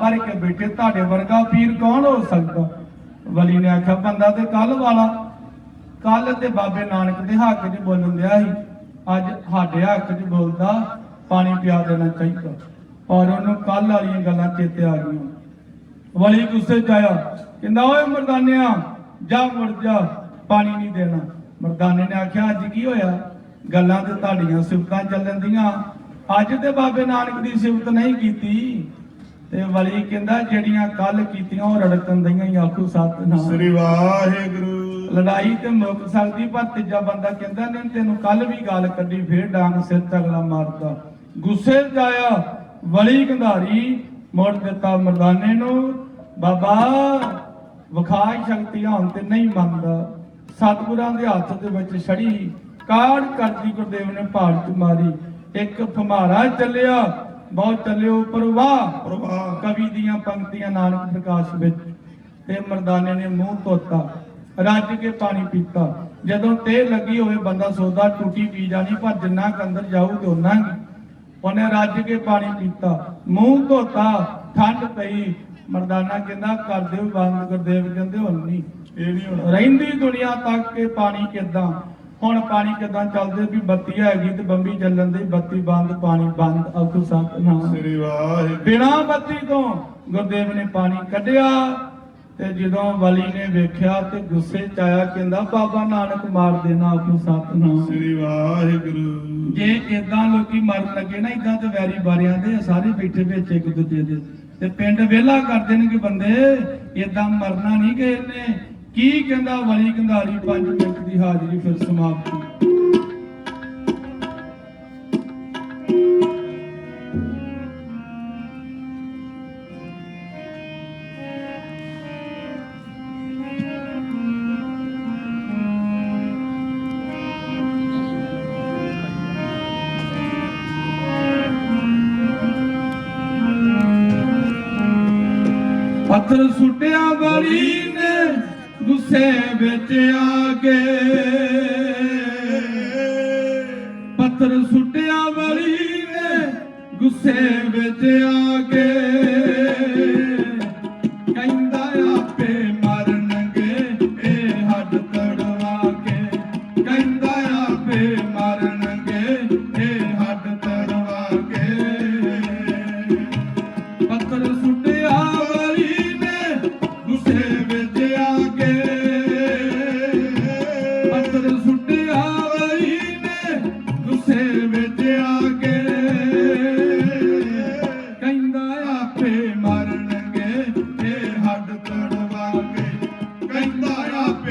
ਭਰ ਕੇ ਬੈਠੇ ਤੁਹਾਡੇ ਵਰਗਾ ਪੀਰ ਕੌਣ ਹੋ ਸਕਦਾ? ਵਲੀ ਨੇ ਆਖਿਆ, ਬੰਦਾ ਤੇ ਕੱਲ ਵਾਲਾ। ਕੱਲ ਤੇ ਬਾਬੇ ਨਾਨਕ ਦੇ ਹੱਕ 'ਚ ਬੋਲਣ ਦਿਆ ਸੀ। ਅੱਜ ਸਾਡੇ ਹੱਕ 'ਚ ਬੋਲਦਾ, ਪਾਣੀ ਪਿਆ ਦੇਣਾ ਚਾਹੀਦਾ। ਔਰ ਉਹਨੂੰ ਕੱਲ ਵਾਲੀਆਂ ਗੱਲਾਂ ਚੇਤੇ ਆ ਗਈਆਂ। ਵਲੀ ਗੁੱਸੇ 'ਚ ਆਇਆ, ਕਹਿੰਦਾ, ਓਏ ਮਰਦਾਨਿਆ, ਜਾ ਮੁੜ ਜਾ, ਪਾਣੀ ਨਹੀਂ ਦੇਣਾ। ਮਰਦਾਨੇ ਨੇ ਆਖਿਆ, ਅੱਜ ਕੀ ਹੋਇਆ? ਗੱਲਾਂ ਤੇ ਤੁਹਾਡੀਆਂ ਸਿਫਤਾਂ ਚੱਲਣ ਦੀਆਂ। ਅੱਜ ਤੇ ਬਾਬੇ ਨਾਨਕ ਦੀ ਸਿਫਤ ਨਹੀਂ ਕੀਤੀ। ਤੇ ਵਲੀ ਕਹਿੰਦਾ ਜਿਹੜੀਆਂ ਕੱਲ ਕੀਤੀਆਂ ਉਹ ਰੜਕਣ ਦਈਆਂ ਹੀ ਆਖੂ ਸਤਨਾਮ ਸ੍ਰੀ ਵਾਹਿਗੁਰੂ। ਲੜਾਈ ਤੇ ਮੁੱਕ ਸਕਦੀ ਪਰ ਤੀਜਾ ਬੰਦਾ ਕਹਿੰਦਾ ਨੇ ਤੈਨੂੰ ਕੱਲ ਵੀ ਗਾਲ ਕੱਢੀ ਫੇਰ ਡਾਂਗ ਸਿਰ ਤੇ ਅਗਲਾ ਮਾਰਦਾ। ਗੁੱਸੇ 'ਚ ਆਇਆ ਵਲੀ ਗੰਧਾਰੀ ਮੋੜ ਦਿੱਤਾ ਮਰਦਾਨੇ ਨੂੰ। ਬਾਬਾ ਵਿਖਾਈ ਸ਼ਕਤੀਆਂ ਹੁਣ ਤੇ ਨਹੀਂ ਮੰਨਦਾ। ਸਤਿਗੁਰਾਂ ਦੇ ਹੱਥ ਦੇ ਵਿੱਚ ਛੜੀ ਕਾੜ ਕਰਦੀ ਗੁਰਦੇਵ ਨੇ ਪਹਾੜ 'ਚ ਮਾਰੀ। ਇੱਕ ਫਮਾਰਾ ਚੱਲਿਆ ਬਹੁਤ ਚੱਲਿਓ ਪ੍ਰਵਾਹ। ਪ੍ਰਵਾਹ। ਕਵੀ ਦੀਆਂ ਪੰਕਤੀਆਂ ਨਾਨਕ ਪ੍ਰਕਾਸ਼ ਵਿੱਚ ਤੇ ਮਰਦਾਨੇ ਨੇ ਮੂੰਹ ਧੋਤਾ ਰੱਜ ਕੇ ਪਾਣੀ ਪੀਤਾ। ਜਦੋਂ ਤੇ ਲੱਗੀ ਹੋਵੇ ਬੰਦਾ ਸੋਦਾ ਟੂਟੀ ਪੀ ਜਾਣੀ ਪਰ ਜਿੰਨਾ ਕੁ ਅੰਦਰ ਜਾਊ ਤੇ ਉਹਨਾਂ ਹੀ ਉਹਨੇ ਰੱਜ ਕੇ ਪਾਣੀ ਪੀਤਾ ਮੂੰਹ ਧੋਤਾ ਠੰਡ ਪਈ। ਮਰਦਾਨਾ ਕਹਿੰਦਾ ਕਰ ਦਿਓ ਬੰਦ ਗੁਰਦੇਵ ਕਹਿੰਦੇ ਹੁਣ ਨਹੀਂ। ਇਹ ਨਹੀਂ ਹੋਣਾ ਰਹਿੰਦੀ ਦੁਨੀਆ ਤੱਕ ਕੇ ਪਾਣੀ ਕਿੱਦਾਂ? ਹੁਣ ਪਾਣੀ ਕਿੱਦਾਂ ਚੱਲਦੇ ਵੀ ਬੱਤੀ ਹੈਗੀ ਤੇ ਬੰਬੀ ਚੱਲਣ ਦੀ ਬੱਤੀ ਬੰਦ ਪਾਣੀ ਬੰਦ ਆਖੋ ਸਤਨਾਮ ਸ੍ਰੀ ਵਾਹਿਗੁਰੂ। ਬਿਨਾ ਬੱਤੀ ਤੋਂ ਗੁਰਦੇਵ ਨੇ ਪਾਣੀ ਕੱਢਿਆ ਤੇ ਜਦੋਂ ਵਲੀ ਨੇ ਵੇਖਿਆ ਤੇ ਗੁੱਸੇ ਚ ਆਇਆ ਕਹਿੰਦਾ ਬਾਬਾ ਨਾਨਕ ਮਾਰ ਦੇਣਾ ਆਪੂ ਸਤਨਾਮ ਸ੍ਰੀ ਵਾਹਿਗੁਰੂ। ਜੇ ਇਦਾਂ ਲੋਕੀ ਮਰਨ ਲੱਗੇ ਨਾ ਇਦਾਂ ਤੇ ਵੈਰੀ ਬਾਰਿਆਂ ਦੇ ਸਾਰੇ ਬੈਠੇ ਵਿੱਚ ਇੱਕ ਦੂਜੇ ਦੇ। ਤੇ ਪਿੰਡ ਵਿਹਲਾ ਕਰ ਦੇਣਗੇ ਬੰਦੇ ਇਦਾਂ ਮਰਨਾ ਨਹੀਂ ਗਏ ਨੇ। ਕੀ ਕਹਿੰਦਾ ਵਲੀ ਗੰਧਾਰੀ 5 ਮਿੰਟ ਦੀ ਹਾਜ਼ਰੀ ਫਿਰ ਸਮਾਪਤੀ ਪੱਥਰ ਸੁੱਟਿਆ ਵਲੀ ਨੇ ਗੁੱਸੇ ਵਿੱਚ ਆ ਕੇ ਪੱਥਰ ਸੁੱਟਿਆ ਵਲੀ ਨੇ ਗੁੱਸੇ ਵਿੱਚ ਆ ਕੇ ਕਹਿੰਦਾ ਆਪੇ ਮਰਨਗੇ, ਇਹ ਹੱਡ ਤੜਵਾ ਕੇ। ਕਹਿੰਦਾ ਆਪੇ ਮਰਨਗੇ।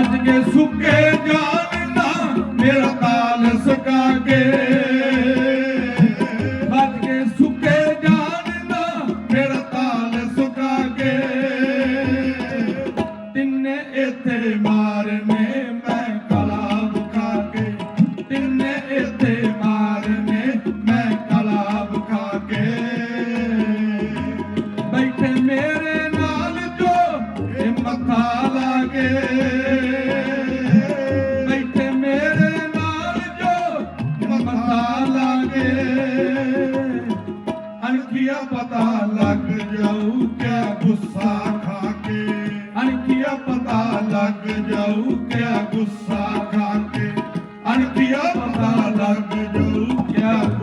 ਵੱਜ ਕੇ ਸੁੱਕੇ ਜਾਨ ਨਾ ਮੇਰਾ ਤਾਲ ਸਕਾ ਕੇ। ਵੱਜ ਕੇ ਸੁੱਕੇ ਜਾਨ ਨਾ ਮੇਰਾ ਤਾਲ ਸਕਾ ਕੇ। ਤਿੰਨੇ ਇੱਥੇ ਮਾਰਨੇ ਮੈਂ ਕਲਾ ਖਾ ਕੇ। ਤਿੰਨੇ ਇੱਥੇ ਮਾਰਨੇ ਮੈਂ ਕਲਾ ਖਾ ਕੇ। ਬੈਠੇ ਮੇਰੇ ਨਾਲ ਜੋ ਇਹ ਮੱਥਾ ਲਾਗੇ ਬੈਠੇ ਪਤਾ